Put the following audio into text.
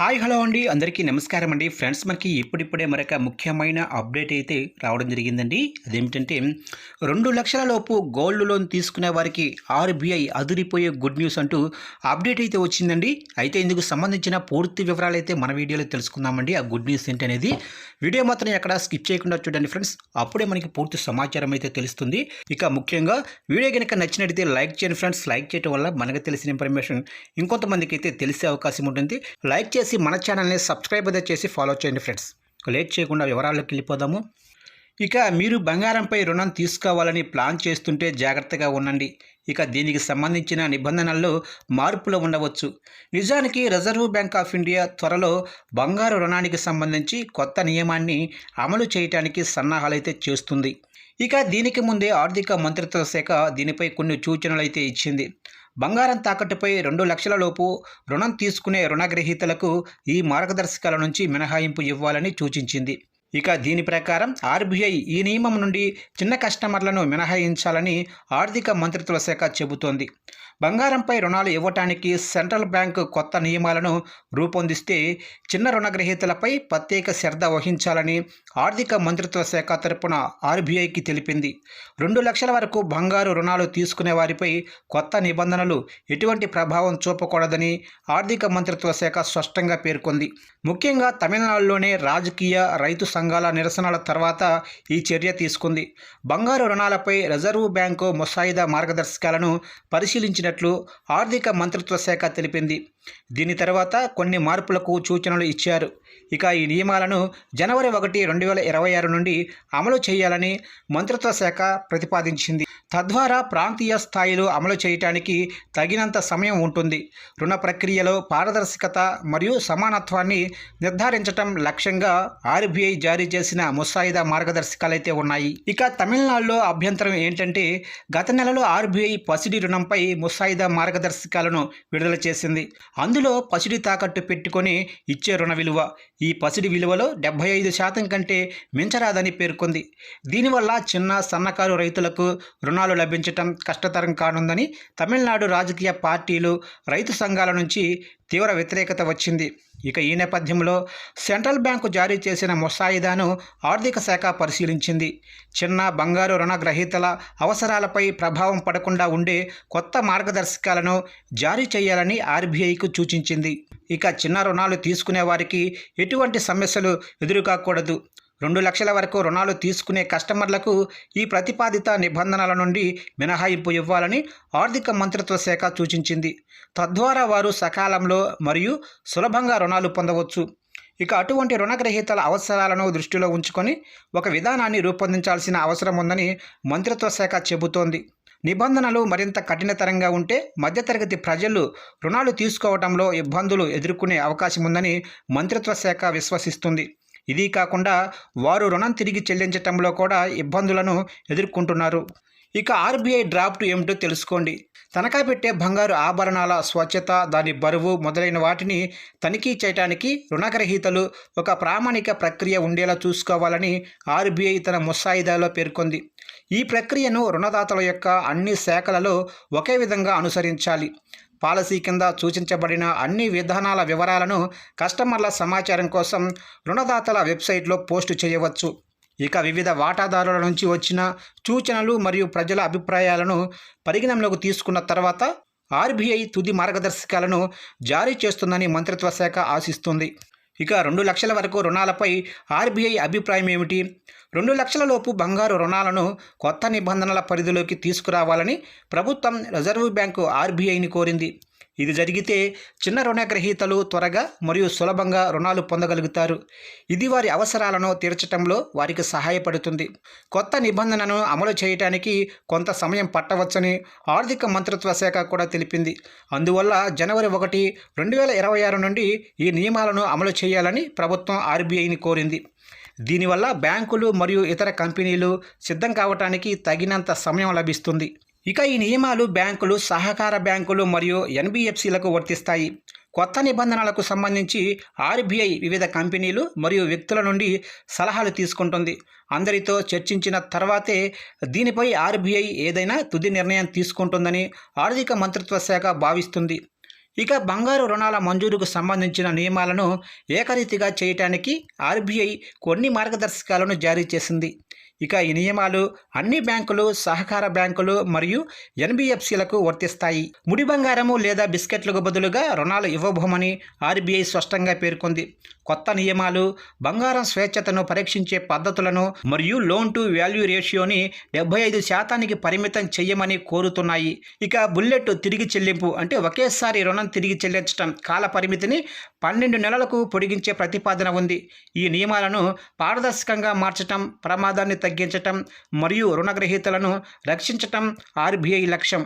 Hi hello అండి. అందరికీ నమస్కారం అండి. ఫ్రెండ్స్ మనకి ఇప్పుడిప్పుడే మరొక ముఖ్యమైన అప్డేట్ అయితే రావడం జరిగిందండి. అదేమిటంటే రెండు లక్షల లోపు గోల్డ్ లోన్ తీసుకునే వారికి ఆర్బీఐ అదిరిపోయే గుడ్ న్యూస్ అంటూ అప్డేట్ అయితే వచ్చిందండి. అయితే ఇందుకు సంబంధించిన పూర్తి వివరాలు అయితే మన వీడియోలో తెలుసుకుందామండి. ఆ గుడ్ న్యూస్ ఏంటనేది వీడియో మాత్రం ఎక్కడ స్కిప్ చేయకుండా చూడండి ఫ్రెండ్స్. అప్పుడే మనకి పూర్తి సమాచారం అయితే తెలుస్తుంది. ఇక ముఖ్యంగా వీడియో కనుక నచ్చినట్టయితే లైక్ చేయండి ఫ్రెండ్స్. లైక్ చేయడం వల్ల మనకు తెలిసిన ఇన్ఫర్మేషన్ ఇంకొంతమందికి అయితే తెలిసే అవకాశం ఉంటుంది. లైక్ చేసి మన ఛానల్ని సబ్స్క్రైబ్ అయితే చేసి ఫాలో చేయండి ఫ్రెండ్స్ లేట్ చేయకుండా వివరాల్లోకి వెళ్ళిపోదాము. ఇక మీరు బంగారంపై రుణం తీసుకోవాలని ప్లాన్ చేస్తుంటే జాగ్రత్తగా ఉండండి. ఇక దీనికి సంబంధించిన నిబంధనల్లో మార్పులు ఉండవచ్చు. నిజానికి రిజర్వ్ బ్యాంక్ ఆఫ్ ఇండియా త్వరలో బంగారు రుణానికి సంబంధించి కొత్త నియమాన్ని అమలు చేయడానికి సన్నాహాలైతే చేస్తుంది. ఇక దీనికి ముందే ఆర్థిక మంత్రిత్వ శాఖ దీనిపై కొన్ని సూచనలు అయితే ఇచ్చింది. బంగారం తాకట్టుపై రెండు లక్షల లోపు రుణం తీసుకునే రుణగ్రహీతలకు ఈ మార్గదర్శకాల నుంచి మినహాయింపు ఇవ్వాలని సూచించింది. ఇక దీని ప్రకారం ఆర్బీఐ ఈ నియమం నుండి చిన్న కస్టమర్లను మినహాయించాలని ఆర్థిక మంత్రిత్వ శాఖ చెబుతోంది. బంగారంపై రుణాలు ఇవ్వటానికి సెంట్రల్ బ్యాంకు కొత్త నియమాలను రూపొందిస్తే చిన్న రుణగ్రహీతలపై ప్రత్యేక శ్రద్ధ వహించాలని ఆర్థిక మంత్రిత్వ శాఖ తరపున ఆర్బీఐకి తెలిపింది. రెండు లక్షల వరకు బంగారు రుణాలు తీసుకునే వారిపై కొత్త నిబంధనలు ఎటువంటి ప్రభావం చూపకూడదని ఆర్థిక మంత్రిత్వ శాఖ స్పష్టంగా పేర్కొంది. ముఖ్యంగా తమిళనాడులోనే రాజకీయ రైతు సంఘాల నిరసనల తర్వాత ఈ చర్య తీసుకుంది. బంగారు రుణాలపై రిజర్వు బ్యాంకు ముసాయిదా మార్గదర్శకాలను పరిశీలించిన చేసినట్లు ఆర్థిక మంత్రిత్వ శాఖ తెలిపింది. దీని తర్వాత కొన్ని మార్పులకు సూచనలు ఇచ్చారు. ఇక ఈ నియమాలను జనవరి ఒకటి రెండు వేల ఇరవై ఆరు నుండి అమలు చేయాలని మంత్రిత్వ శాఖ ప్రతిపాదించింది. తద్వారా ప్రాంతీయ స్థాయిలో అమలు చేయటానికి తగినంత సమయం ఉంటుంది. రుణ ప్రక్రియలో పారదర్శకత మరియు సమానత్వాన్ని నిర్ధారించటం లక్ష్యంగా ఆర్బీఐ జారీ చేసిన ముసాయిదా మార్గదర్శకాలైతే ఉన్నాయి. ఇక తమిళనాడులో అభ్యంతరం ఏంటంటే గత నెలలో ఆర్బీఐ పసిడి రుణంపై ముసాయిదా మార్గదర్శకాలను విడుదల చేసింది. అందులో పసిడి తాకట్టు పెట్టుకొని ఇచ్చే రుణ విలువ ఈ పసిడి విలువలో డెబ్బై ఐదు శాతం కంటే మించరాదని పేర్కొంది. దీనివల్ల చిన్న సన్నకారు రైతులకు రుణాలు లభించటం కష్టతరం కానుందని తమిళనాడు రాజకీయ పార్టీలు రైతు సంఘాల నుంచి తీవ్ర వ్యతిరేకత వచ్చింది. ఇక ఈ నేపథ్యంలో సెంట్రల్ బ్యాంకు జారీ చేసిన ముసాయిదాను ఆర్థిక శాఖ పరిశీలించింది. చిన్న బంగారు రుణగ్రహీతల అవసరాలపై ప్రభావం పడకుండా ఉండే కొత్త మార్గదర్శకాలను జారీ చేయాలని ఆర్బీఐకు సూచించింది. ఇక చిన్న రుణాలు తీసుకునే వారికి ఎటువంటి సమస్యలు ఎదురుకాకూడదు. రెండు లక్షల వరకు రుణాలు తీసుకునే కస్టమర్లకు ఈ ప్రతిపాదిత నిబంధనల నుండి మినహాయింపు ఇవ్వాలని ఆర్థిక మంత్రిత్వ శాఖ సూచించింది. తద్వారా వారు సకాలంలో మరియు సులభంగా రుణాలు పొందవచ్చు. ఇక అటువంటి రుణగ్రహీతల అవసరాలను దృష్టిలో ఉంచుకొని ఒక విధానాన్ని రూపొందించాల్సిన అవసరం ఉందని మంత్రిత్వ శాఖ చెబుతోంది. నిబంధనలు మరింత కఠినతరంగా ఉంటే మధ్యతరగతి ప్రజలు రుణాలు తీసుకోవడంలో ఇబ్బందులు ఎదుర్కొనే అవకాశం ఉందని మంత్రిత్వ శాఖ విశ్వసిస్తుంది. ఇది కాకుండా వారు రుణం తిరిగి చెల్లించటంలో కూడా ఇబ్బందులను ఎదుర్కొంటున్నారు. ఇక ఆర్బీఐ డ్రాఫ్ట్ ఏమిటో తెలుసుకోండి. తనఖా పెట్టే బంగారు ఆభరణాల స్వచ్ఛత దాని బరువు మొదలైన వాటిని తనిఖీ చేయడానికి రుణగ్రహీతలు ఒక ప్రామాణిక ప్రక్రియ ఉండేలా చూసుకోవాలని ఆర్బీఐ తన ముసాయిదాలో పేర్కొంది. ఈ ప్రక్రియను రుణదాతల యొక్క అన్ని శాఖలలో ఒకే విధంగా అనుసరించాలి. పాలసీ కింద సూచించబడిన అన్ని విధానాల వివరాలను కస్టమర్ల సమాచారం కోసం రుణదాతల వెబ్సైట్లో పోస్టు చేయవచ్చు. ఇక వివిధ వాటాదారుల నుంచి వచ్చిన సూచనలు మరియు ప్రజల అభిప్రాయాలను పరిగణనలోకి తీసుకున్న తర్వాత ఆర్బీఐ తుది మార్గదర్శకాలను జారీ చేస్తుందని మంత్రిత్వ శాఖ ఆశిస్తుంది. ఇక రెండు లక్షల వరకు రుణాలపై ఆర్బీఐ అభిప్రాయం ఏమిటి? రెండు లక్షల లోపు బంగారు రుణాలను కొత్త నిబంధనల పరిధిలోకి తీసుకురావాలని ప్రభుత్వం రిజర్వ్ బ్యాంకు ఆర్బీఐని కోరింది. ఇది జరిగితే చిన్న రుణగ్రహీతలు త్వరగా మరియు సులభంగా రుణాలు పొందగలుగుతారు. ఇది వారి అవసరాలను తీర్చడంలో వారికి సహాయపడుతుంది. కొత్త నిబంధనను అమలు చేయడానికి కొంత సమయం పట్టవచ్చని ఆర్థిక మంత్రిత్వ శాఖ కూడా తెలిపింది. అందువల్ల జనవరి ఒకటి రెండు వేల ఇరవై ఆరు నుండి ఈ నియమాలను అమలు చేయాలని ప్రభుత్వం ఆర్బీఐని కోరింది. దీనివల్ల బ్యాంకులు మరియు ఇతర కంపెనీలు సిద్ధం కావటానికి తగినంత సమయం లభిస్తుంది. ఇక ఈ నియమాలు బ్యాంకులు సహకార బ్యాంకులు మరియు ఎన్బిఎఫ్సిలకు వర్తిస్తాయి. కొత్త నిబంధనలకు సంబంధించి ఆర్బీఐ వివిధ కంపెనీలు మరియు వ్యక్తుల నుండి సలహాలు తీసుకుంటుంది. అందరితో చర్చించిన తర్వాతే దీనిపై ఆర్బీఐ ఏదైనా తుది నిర్ణయం తీసుకుంటుందని ఆర్థిక మంత్రిత్వ శాఖ భావిస్తుంది. ఇక బంగారు రుణాల మంజూరుకు సంబంధించిన నియమాలను ఏకరీతిగా చేయటానికి ఆర్బీఐ కొన్ని మార్గదర్శకాలను జారీ చేసింది. ఇక ఈ నియమాలు అన్ని బ్యాంకులు సహకార బ్యాంకులు మరియు ఎన్బిఎఫ్సిలకు వర్తిస్తాయి. ముడి బంగారము లేదా బిస్కెట్లకు బదులుగా రుణాలు ఇవ్వబోమని ఆర్బీఐ స్పష్టంగా పేర్కొంది. కొత్త నియమాలు బంగారం స్వేచ్ఛతను పరీక్షించే పద్ధతులను మరియు లోన్ టు వాల్యూ రేషియోని డెబ్బై ఐదు శాతానికి పరిమితం చేయమని కోరుతున్నాయి. ఇక బుల్లెట్ తిరిగి చెల్లింపు అంటే ఒకేసారి రుణం తిరిగి చెల్లించడం కాల పరిమితిని పన్నెండు నెలలకు పొడిగించే ప్రతిపాదన ఉంది. ఈ నియమాలను పారదర్శకంగా మార్చటం ప్రమాదాన్ని తగ్గించటం మరియు రుణగ్రహీతలను రక్షించటం ఆర్బీఐ లక్ష్యం.